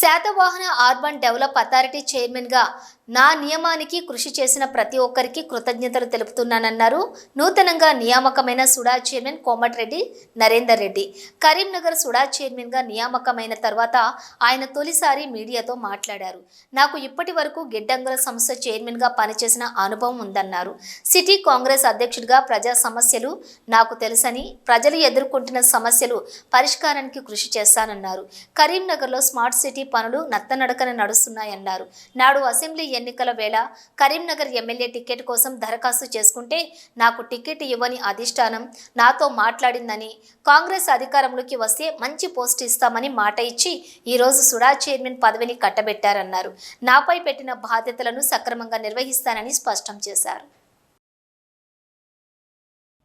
Satavahana urban develop authority చైర్మన్గా నా నియమానికి కృషి చేసిన ప్రతి ఒక్కరికి కృతజ్ఞతలు తెలుపుతున్నానన్నారు. నూతనంగా నియామకమైన SUDA chairman Komatireddy Narender Reddy. Karimnagar SUDA చైర్మన్గా నియామకమైన తర్వాత ఆయన తొలిసారి మీడియాతో మాట్లాడారు. నాకు ఇప్పటి వరకు గిడ్డంగుల సంస్థ చైర్మన్గా పనిచేసిన అనుభవం ఉందన్నారు. సిటీ కాంగ్రెస్ అధ్యక్షుడిగా ప్రజా సమస్యలు నాకు తెలుసని ప్రజలు ఎదుర్కొంటున్న సమస్యలు పరిష్కారానికి కృషి చేస్తానన్నారు. కరీంనగర్లో స్మార్ట్ సిటీ పనులు నత్తనడకన నడుస్తున్నాయన్నారు. నాడు అసెంబ్లీ ఎన్నికల వేళ కరీంనగర్ ఎమ్మెల్యే టికెట్ కోసం దరఖాస్తు చేసుకుంటే నాకు టికెట్ ఇవ్వని అధిష్టానం నాతో మాట్లాడిందని కాంగ్రెస్ అధికారంలోకి వస్తే మంచి పోస్ట్ ఇస్తామని మాట ఇచ్చి ఈరోజు సుడా చైర్మన్ పదవిని కట్టబెట్టారన్నారు. నాపై పెట్టిన బాధ్యతలను సక్రమంగా నిర్వహిస్తానని స్పష్టం చేశారు.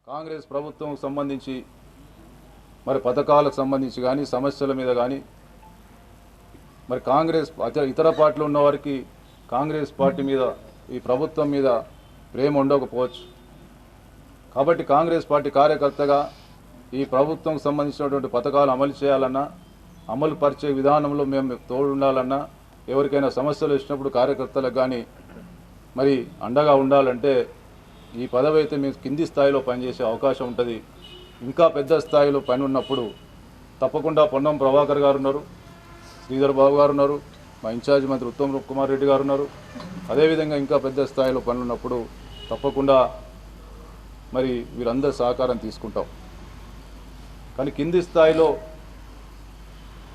కాంగ్రెస్ ప్రభుత్వం సంబంధించి మరి పథకాలకు సంబంధించి కానీ సమస్యల మీద కానీ మరి కాంగ్రెస్ ఇతర పార్టీలు ఉన్న వారికి కాంగ్రెస్ పార్టీ మీద ఈ ప్రభుత్వం మీద ప్రేమ ఉండకపోవచ్చు. కాబట్టి కాంగ్రెస్ పార్టీ కార్యకర్తగా ఈ ప్రభుత్వం సంబంధించినటువంటి పథకాలు అమలు చేయాలన్నా అమలు పరిచే విధానంలో మేము తోడు ఉండాలన్నా ఎవరికైనా సమస్యలు వచ్చినప్పుడు కార్యకర్తలకు కానీ మరి అండగా ఉండాలంటే ఈ పదవి అయితే మేము కింది స్థాయిలో పనిచేసే అవకాశం ఉంటుంది. ఇంకా పెద్ద స్థాయిలో పని ఉన్నప్పుడు తప్పకుండా పొన్నం ప్రభాకర్ గారు ఉన్నారు శ్రీధర్ బాబు గారు ఉన్నారు మా ఇన్ఛార్జ్ మంత్రి ఉత్తమ్ కుమార్ రెడ్డి గారు ఉన్నారు. అదేవిధంగా ఇంకా పెద్ద స్థాయిలో పనులు ఉన్నప్పుడు తప్పకుండా మరి వీరందరి సహకారం తీసుకుంటాం. కానీ కింది స్థాయిలో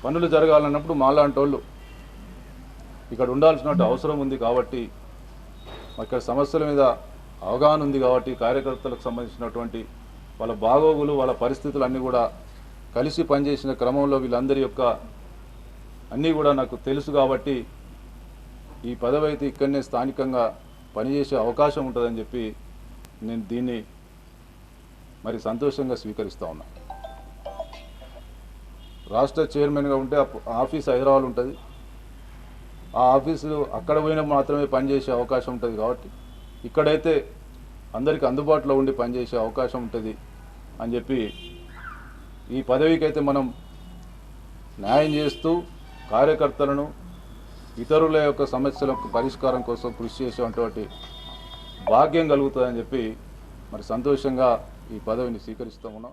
పనులు జరగాలన్నప్పుడు మాలాంటి వాళ్ళు ఇక్కడ ఉండాల్సిన అవసరం ఉంది కాబట్టి ఇక్కడ సమస్యల మీద అవగాహన ఉంది కాబట్టి కార్యకర్తలకు సంబంధించినటువంటి వాళ్ళ బాగోగులు వాళ్ళ పరిస్థితులు అన్నీ కూడా కలిసి పనిచేసిన క్రమంలో వీళ్ళందరి యొక్క అన్నీ కూడా నాకు తెలుసు కాబట్టి ఈ పదవి అయితే ఇక్కడనే స్థానికంగా పనిచేసే అవకాశం ఉంటుందని చెప్పి నేను దీన్ని మరి సంతోషంగా స్వీకరిస్తూ ఉన్నా. రాష్ట్ర చైర్మన్గా ఉంటే ఆఫీస్ హైదరాబాద్ ఉంటుంది. ఆ ఆఫీసు అక్కడ పోయినా మాత్రమే పనిచేసే అవకాశం ఉంటుంది కాబట్టి ఇక్కడైతే అందరికీ అందుబాటులో ఉండి పనిచేసే అవకాశం ఉంటుంది అని చెప్పి ఈ పదవికి అయితే మనం న్యాయం చేస్తూ కార్యకర్తలను ఇతరుల యొక్క సమస్యలకు పరిష్కారం కోసం కృషి చేసేటువంటి భాగ్యం కలుగుతుందని చెప్పి మరి సంతోషంగా ఈ పదవిని స్వీకరిస్తూ ఉన్నాం.